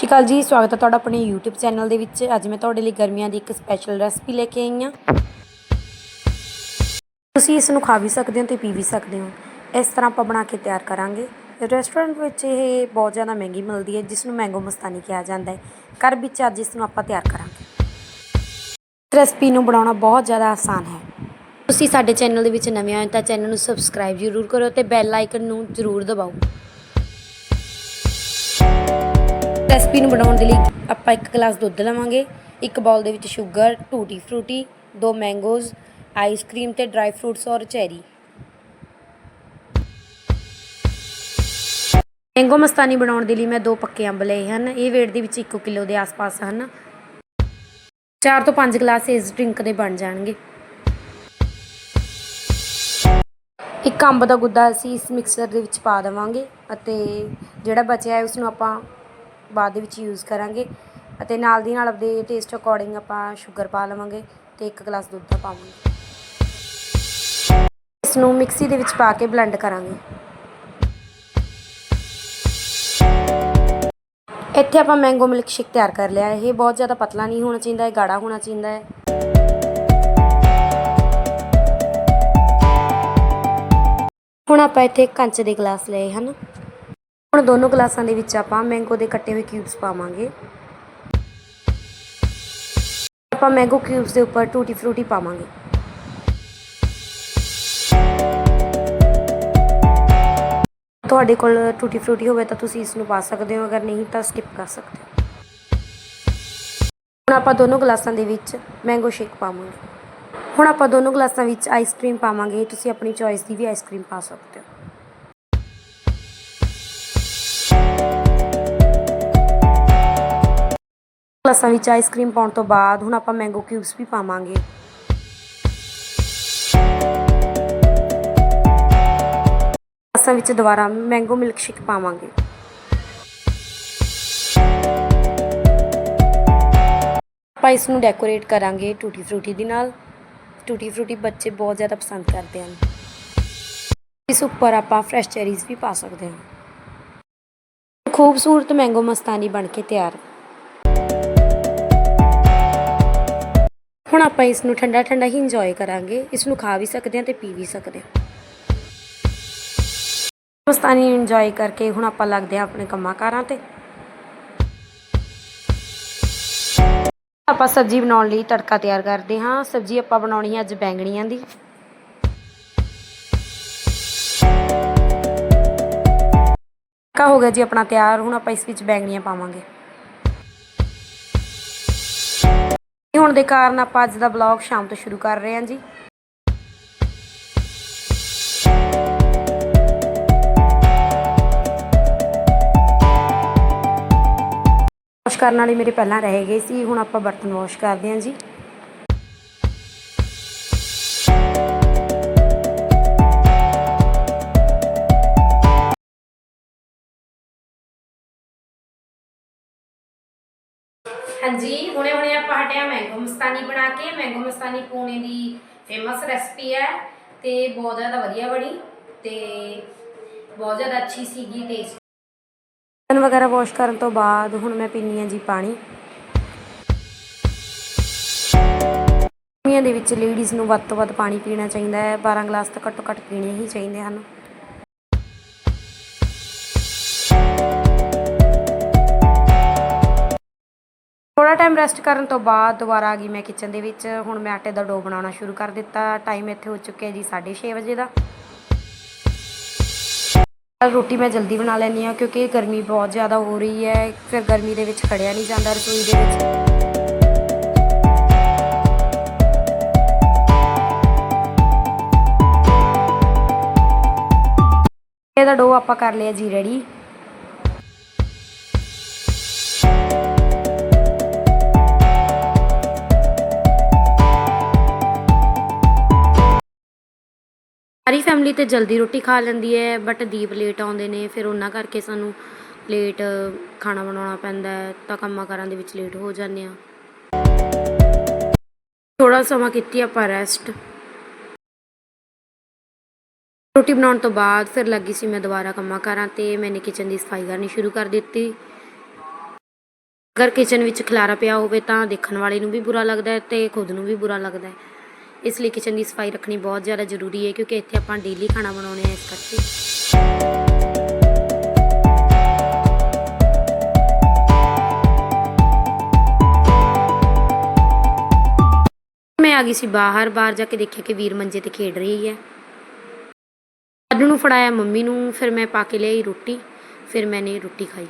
ਸਤਿ ਸ਼੍ਰੀ ਅਕਾਲ ਜੀ? ਸਵਾਗਤ ਹੈ ਤੁਹਾਡਾ ਆਪਣੇ YouTube ਚੈਨਲ ਦੇ ਵਿੱਚ। ਅੱਜ ਮੈਂ ਤੁਹਾਡੇ ਲਈ ਗਰਮੀਆਂ ਦੀ ਇੱਕ ਸਪੈਸ਼ਲ ਰੈਸਪੀ ਲੈ ਕੇ ਆਈ ਹਾਂ। ਤੁਸੀਂ ਇਸ ਨੂੰ ਖਾ ਵੀ ਸਕਦੇ ਹੋ ਤੇ ਪੀ ਵੀ ਸਕਦੇ ਹੋ। ਇਸ ਤਰ੍ਹਾਂ ਆਪਾਂ ਬਣਾ ਕੇ ਤਿਆਰ ਕਰਾਂਗੇ। ਰੈਸਟੋਰੈਂਟ ਵਿੱਚ ਇਹ ਬਹੁਤ ਜ਼ਿਆਦਾ ਮਹਿੰਗੀ ਮਿਲਦੀ ਹੈ, ਜਿਸ ਨੂੰ ਮੈਂਗੋ ਮਸਤਾਨੀ ਕਿਹਾ ਜਾਂਦਾ ਹੈ। ਘਰ ਵਿੱਚ ਅੱਜ ਇਸ ਨੂੰ ਆਪਾਂ ਤਿਆਰ ਕਰਾਂਗੇ। ਰੈਸਪੀ ਨੂੰ ਬਣਾਉਣਾ ਬਹੁਤ ਜ਼ਿਆਦਾ ਆਸਾਨ ਹੈ। ਤੁਸੀਂ ਸਾਡੇ ਚੈਨਲ ਦੇ ਵਿੱਚ ਨਵੇਂ ਆਏ ਤਾਂ ਚੈਨਲ ਨੂੰ ਸਬਸਕ੍ਰਾਈਬ ਜ਼ਰੂਰ ਕਰੋ ਤੇ ਬੈਲ ਆਈਕਨ ਨੂੰ ਜ਼ਰੂਰ ਦਬਾਓ। ਰੈਸਪੀ ਨੂੰ ਬਣਾਉਣ ਦੇ ਲਈ ਆਪਾਂ ਇੱਕ ਗਲਾਸ ਦੁੱਧ ਲਵਾਂਗੇ, ਇੱਕ ਬਾਉਲ ਦੇ ਵਿੱਚ ਸ਼ੂਗਰ ਟੂਟੀ ਫਰੂਟੀ ਦੋ ਮੈਂਗੋਜ਼ ਆਈਸ ਆਈਸਕ੍ਰੀਮ ਤੇ ਡਰਾਈ ਫਰੂਟਸ ਔਰ ਚੈਰੀ ਮੈਂਗੋ ਮਸਤਾਨੀ ਬਣਾਉਣ ਦੇ ਲਈ ਮੈਂ ਦੋ ਪੱਕੇ ਅੰਬ ਲਏ ਹਨ, ਇਹ weight ਦੇ ਵਿੱਚ 1 ਕਿਲੋ ਦੇ ਆਸ-ਪਾਸ ਹਨ। 4 ਤੋਂ 5 ਗਲਾਸ ਇਸ ਡਰਿੰਕ ਦੇ ਬਣ ਜਾਣਗੇ। ਇੱਕ ਅੰਬ ਦਾ ਗੁੱਦਾ ਅਸੀਂ ਇਸ ਮਿਕਸਰ ਦੇ ਵਿੱਚ ਪਾ ਦੇਵਾਂਗੇ ਅਤੇ ਜਿਹੜਾ ਬਚਿਆ ਹੈ ਉਸ ਨੂੰ ਆਪਾਂ ਬਾਅਦ ਦੇ ਵਿੱਚ ਯੂਜ਼ ਕਰਾਂਗੇ ਅਤੇ ਨਾਲ ਦੀ ਨਾਲ ਆਪਦੇ ਟੇਸਟ ਅਕੋਰਡਿੰਗ ਆਪਾਂ ਸ਼ੂਗਰ ਪਾ ਲਵਾਂਗੇ ਤੇ ਇੱਕ ਗਲਾਸ ਦੁੱਧ ਦਾ ਪਾਵਾਂਗੇ। ਇਸ ਨੂੰ ਮਿਕਸੀ ਦੇ ਵਿੱਚ ਪਾ ਕੇ ਬਲੈਂਡ ਕਰਾਂਗੇ। ਇੱਥੇ ਆਪਾਂ ਮੈਂਗੋ ਮਿਲਕ ਸ਼ੇਕ ਤਿਆਰ ਕਰ ਲਿਆ। ਇਹ ਬਹੁਤ ਜ਼ਿਆਦਾ ਪਤਲਾ ਨਹੀਂ ਹੋਣਾ ਚਾਹੀਦਾ ਹੈ ਗਾੜਾ ਹੋਣਾ ਚਾਹੀਦਾ ਹੈ। ਹੁਣ ਆਪਾਂ ਇੱਥੇ ਕੰਚ ਦੇ ਗਲਾਸ ਲਏ ਹਨ। ਹੁਣ ਦੋਨੋਂ ਗਲਾਸਾਂ ਦੇ ਵਿੱਚ ਆਪਾਂ ਮੈਂਗੋ ਦੇ ਕੱਟੇ ਹੋਏ ਕਿਊਬਸ ਪਾਵਾਂਗੇ। ਆਪਾਂ ਮੈਂਗੋ ਕਿਊਬਸ ਦੇ ਉੱਪਰ ਟੂਟੀ ਫਰੂਟੀ ਪਾਵਾਂਗੇ। ਤੁਹਾਡੇ ਕੋਲ ਟੂਟੀ ਫਰੂਟੀ ਹੋਵੇ ਤਾਂ ਤੁਸੀਂ ਇਸ ਨੂੰ ਪਾ ਸਕਦੇ ਹੋ, ਅਗਰ ਨਹੀਂ ਤਾਂ ਸਕਿਪ ਕਰ ਸਕਦੇ ਹੋ। ਹੁਣ ਆਪਾਂ ਦੋਨੋਂ ਗਲਾਸਾਂ ਦੇ ਵਿੱਚ ਮੈਂਗੋ ਸ਼ੇਕ ਪਾਵਾਂਗੇ। ਹੁਣ ਆਪਾਂ ਦੋਨੋਂ ਗਲਾਸਾਂ ਵਿੱਚ ਆਈਸਕ੍ਰੀਮ ਪਾਵਾਂਗੇ, ਤੁਸੀਂ ਆਪਣੀ ਚੋਇਸ ਦੀ ਵੀ ਆਈਸਕ੍ਰੀਮ ਪਾ ਸਕਦੇ ਹੋ। ਗਲਾਸਾਂ ਵਿੱਚ ਆਈਸਕ੍ਰੀਮ ਪਾਉਣ ਤੋਂ ਬਾਅਦ ਹੁਣ ਆਪਾਂ ਮੈਂਗੋ ਕਿਊਬਸ ਵੀ ਪਾਵਾਂਗੇ। ਗਲਾਸਾਂ ਵਿੱਚ ਦੁਬਾਰਾ ਮੈਂਗੋ ਮਿਲਕ ਸ਼ੇਕ ਪਾਵਾਂਗੇ। ਆਪਾਂ ਇਸ ਨੂੰ ਡੈਕੋਰੇਟ ਕਰਾਂਗੇ ਟੂਟੀ ਫਰੂਟੀ ਦੇ ਨਾਲ। ਟੂਟੀ ਫਰੂਟੀ ਬੱਚੇ ਬਹੁਤ ਜ਼ਿਆਦਾ ਪਸੰਦ ਕਰਦੇ ਹਨ। ਇਸ ਉੱਪਰ ਆਪਾਂ ਫਰੈਸ਼ ਚੈਰੀਜ਼ ਵੀ ਪਾ ਸਕਦੇ ਹਾਂ। ਖੂਬਸੂਰਤ ਮੈਂਗੋ ਮਸਤਾਨੀ ਬਣ ਕੇ ਤਿਆਰ। ਹੁਣ ਆਪਾਂ ਇਸ ਨੂੰ ਠੰਡਾ ਠੰਡਾ ਹੀ ਇੰਜੋਏ ਕਰਾਂਗੇ। ਇਸ ਨੂੰ ਖਾ ਵੀ ਸਕਦੇ ਹਾਂ ਤੇ ਪੀ ਵੀ ਸਕਦੇ ਹਾਂ। ਮਸਤਾਨੀ ਇੰਜੋਏ ਕਰਕੇ ਹੁਣ ਆਪਾਂ ਲੱਗਦੇ ਹਾਂ ਆਪਣੇ ਕੰਮਾਂ ਕਾਰਾਂ ਤੇ। ਆਪਾਂ ਸਬਜ਼ੀ ਬਣਾਉਣ ਲਈ ਤੜਕਾ ਤਿਆਰ ਕਰਦੇ ਹਾਂ। ਸਬਜ਼ੀ ਆਪਾਂ ਬਣਾਉਣੀ ਹੈ ਅੱਜ ਬੈਂਗਣੀਆਂ ਦੀ। ਤੜਕਾ ਹੋ ਗਿਆ ਜੀ ਆਪਣਾ ਤਿਆਰ। ਹੁਣ ਆਪਾਂ ਇਸ ਵਿੱਚ ਬੈਂਗਣੀਆਂ ਪਾਵਾਂਗੇ। ਹੁਣ ਦੇ ਕਾਰਨ ਆਪਾਂ ਅੱਜ ਦਾ ਬਲੌਗ ਸ਼ਾਮ ਤੋਂ ਸ਼ੁਰੂ ਕਰ ਰਹੇ ਹਾਂ ਜੀ। ਵਾਸ਼ ਕਰਨ ਵਾਲੇ ਮੇਰੇ ਪਹਿਲਾਂ ਰਹਿ ਗਏ ਸੀ, ਹੁਣ ਆਪਾਂ ਬਰਤਨ ਵਾਸ਼ ਕਰਦੇ ਹਾਂ ਜੀ। ਹਾਂਜੀ। ਹੁਣੇ ਹੁਣੇ ਮੈਂਗੋ ਮਸਤਾਨੀ ਬਣਾ ਕੇ ਮੈਂਗੋ ਮਸਤਾਨੀ ਪੂਣੇ ਦੀ ਫੇਮਸ ਰੈਸਪੀ ਹੈ ਤੇ ਬਹੁਤ ਜ਼ਿਆਦਾ ਵਧੀਆ ਬਣੀ ਤੇ ਬਹੁਤ ਜ਼ਿਆਦਾ ਅੱਛੀ ਸੀਗੀ ਟੇਸਟ ਬਰਤਨ ਵਗੈਰਾ ਵਾਸ਼ ਕਰਨ ਤੋਂ ਬਾਅਦ ਹੁਣ ਮੈਂ ਪੀਨੀ ਆ ਜੀ ਪਾਣੀ। ਗਰਮੀਆਂ ਦੇ ਵਿੱਚ ਲੇਡੀਜ਼ ਨੂੰ ਵੱਧ ਤੋਂ ਵੱਧ ਪਾਣੀ ਪੀਣਾ ਚਾਹੀਦਾ ਹੈ। 12 ਗਲਾਸ ਤਾਂ ਘੱਟੋ ਘੱਟ ਪੀਣੇ ਹੀ ਚਾਹੀਦੇ ਹਨ। ਟਾਈਮ ਰੈਸਟ ਕਰਨ ਤੋਂ ਬਾਅਦ ਦੁਬਾਰਾ ਆ ਗਈ ਮੈਂ ਕਿਚਨ ਦੇ ਵਿੱਚ। ਹੁਣ ਮੈਂ ਆਟੇ ਦਾ ਡੋ ਬਣਾਉਣਾ ਸ਼ੁਰੂ ਕਰ ਦਿੱਤਾ। ਟਾਈਮ ਇੱਥੇ ਹੋ ਚੁੱਕਿਆ ਜੀ 6:30 ਵਜੇ ਦਾ। ਰੋਟੀ ਮੈਂ ਜਲਦੀ ਬਣਾ ਲੈਂਦੀ ਹਾਂ ਕਿਉਂਕਿ ਗਰਮੀ ਬਹੁਤ ਜ਼ਿਆਦਾ ਹੋ ਰਹੀ ਹੈ। ਫਿਰ ਗਰਮੀ ਦੇ ਵਿੱਚ ਖੜਿਆ ਨਹੀਂ ਜਾਂਦਾ ਰਸੋਈ ਦੇ ਵਿੱਚ। ਇਹਦਾ ਡੋ ਆਪਾਂ ਕਰ ਲਿਆ ਜੀ ਰੈਡੀ ਸਾਰੀ ਫੈਮਿਲੀ ਤੇ ਜਲਦੀ ਰੋਟੀ ਖਾ ਲੈਂਦੀ ਹੈ ਬਟ ਦੀਪ ਲੇਟ ਆਉਂਦੇ ਨੇ, ਫਿਰ ਉਹਨਾਂ ਕਰਕੇ ਸਾਨੂੰ ਲੇਟ ਖਾਣਾ ਬਣਾਉਣਾ ਪੈਂਦਾ ਹੈ, ਤਾਂ ਕੰਮਾਂ ਕਾਰਾਂ ਦੇ ਵਿੱਚ ਲੇਟ ਹੋ ਜਾਂਦੇ ਆ ਥੋੜਾ ਸਮਾਂ ਕੀਤੀ ਆਪਾਂ ਰੈਸਟ ਰੋਟੀ ਬਣਾਉਣ ਤੋਂ ਬਾਅਦ ਫਿਰ ਲੱਗੀ ਸੀ ਮੈਂ ਦੁਬਾਰਾ ਕੰਮਾਂ ਕਾਰਾਂ ਤੇ, ਮੈਨੇ ਕਿਚਨ ਦੀ ਸਫ਼ਾਈ ਕਰਨੀ ਸ਼ੁਰੂ ਕਰ ਦਿੱਤੀ। ਅਗਰ ਕਿਚਨ ਵਿੱਚ ਖਲਾਰਾ ਪਿਆ ਹੋਵੇ ਤਾਂ ਦੇਖਣ ਵਾਲੇ ਨੂੰ ਵੀ ਬੁਰਾ ਲੱਗਦਾ ਹੈ ਤੇ ਖੁਦ ਨੂੰ ਵੀ ਬੁਰਾ ਲੱਗਦਾ ਹੈ। ਇਸ ਲਈ ਕਿਚਨ ਦੀ ਸਫ਼ਾਈ ਰੱਖਣੀ ਬਹੁਤ ਜ਼ਿਆਦਾ ਜ਼ਰੂਰੀ ਹੈ ਕਿਉਂਕਿ ਇੱਥੇ ਆਪਾਂ ਡੇਲੀ ਖਾਣਾ ਬਣਾਉਣੇ ਆ ਇਸ ਕਰਕੇ। ਮੈਂ ਆ ਗਈ ਸੀ ਬਾਹਰ ਬਾਹਰ ਜਾ ਕੇ ਦੇਖਿਆ ਕਿ ਵੀਰ ਮੰਜੇ ਤੇ ਖੇਡ ਰਹੀ ਹੈ। ਅੱਡ ਨੂੰ ਫੜਾਇਆ ਮੰਮੀ ਨੂੰ, ਫਿਰ ਮੈਂ ਪਾ ਕੇ ਲਿਆਈ ਰੋਟੀ, ਫਿਰ ਮੈਨੇ ਰੋਟੀ ਖਾਈ।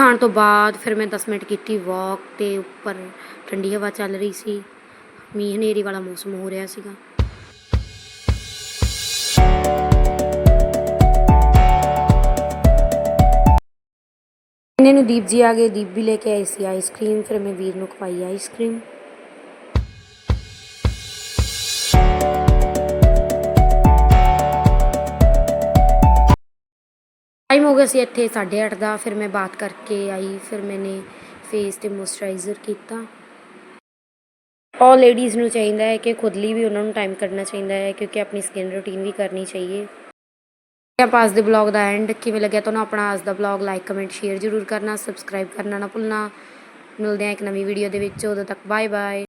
ਖਾਣ ਤੋਂ ਬਾਅਦ ਫਿਰ ਮੈਂ 10 ਮਿੰਟ ਕੀਤੀ ਵਾਕ ਤੇ ਉੱਪਰ ਠੰਡੀ ਹਵਾ ਚੱਲ ਰਹੀ ਸੀ। ਮੀਂਹ ਹਨੇਰੀ ਵਾਲਾ ਮੌਸਮ ਹੋ ਰਿਹਾ ਸੀਗਾ। ਇਹਨੇ ਨੂੰ ਦੀਪ ਜੀ ਆ ਗਏ। ਦੀਪ ਵੀ ਲੈ ਕੇ ਆਈ ਸੀ ਆਈਸਕ੍ਰੀਮ ਫਿਰ ਮੈਂ ਵੀਰ ਨੂੰ ਖਵਾਈ ਆਈਸਕ੍ਰੀਮ ਟਾਈਮ ਹੋ ਗਿਆ ਸੀ ਇੱਥੇ 8:30 ਦਾ, ਫਿਰ ਮੈਂ ਬਾਤ ਕਰਕੇ ਆਈ, ਫਿਰ ਮੈਨੇ ਫੇਸ ਤੇ ਮੋਇਸਚਰਾਈਜ਼ਰ ਕੀਤਾ। ਔਰ ਲੇਡੀਜ਼ ਨੂੰ ਚਾਹੀਦਾ ਹੈ ਕਿ ਖੁਦ ਲਈ ਵੀ ਉਹਨਾਂ ਨੂੰ ਟਾਈਮ ਕੱਢਣਾ ਚਾਹੀਦਾ ਹੈ, ਕਿਉਂਕਿ ਆਪਣੀ ਸਕਿਨ ਰੂਟੀਨ ਵੀ ਕਰਨੀ ਚਾਹੀਏ। ਆਪਾਂ ਅੱਜ ਦੇ ਬਲੌਗ ਦਾ ਐਂਡ ਕਿਵੇਂ ਲੱਗਿਆ ਤੁਹਾਨੂੰ ਆਪਣਾ ਅੱਜ ਦਾ ਬਲੌਗ ਲਾਈਕ ਕਮੈਂਟ ਸ਼ੇਅਰ ਜ਼ਰੂਰ ਕਰਨਾ ਸਬਸਕ੍ਰਾਈਬ ਕਰਨਾ ਨਾ ਭੁੱਲਣਾ। ਮਿਲਦੇ ਹਾਂ ਇੱਕ ਨਵੀਂ ਵੀਡੀਓ ਦੇ ਵਿੱਚ, ਉਦੋਂ ਤੱਕ ਬਾਏ ਬਾਏ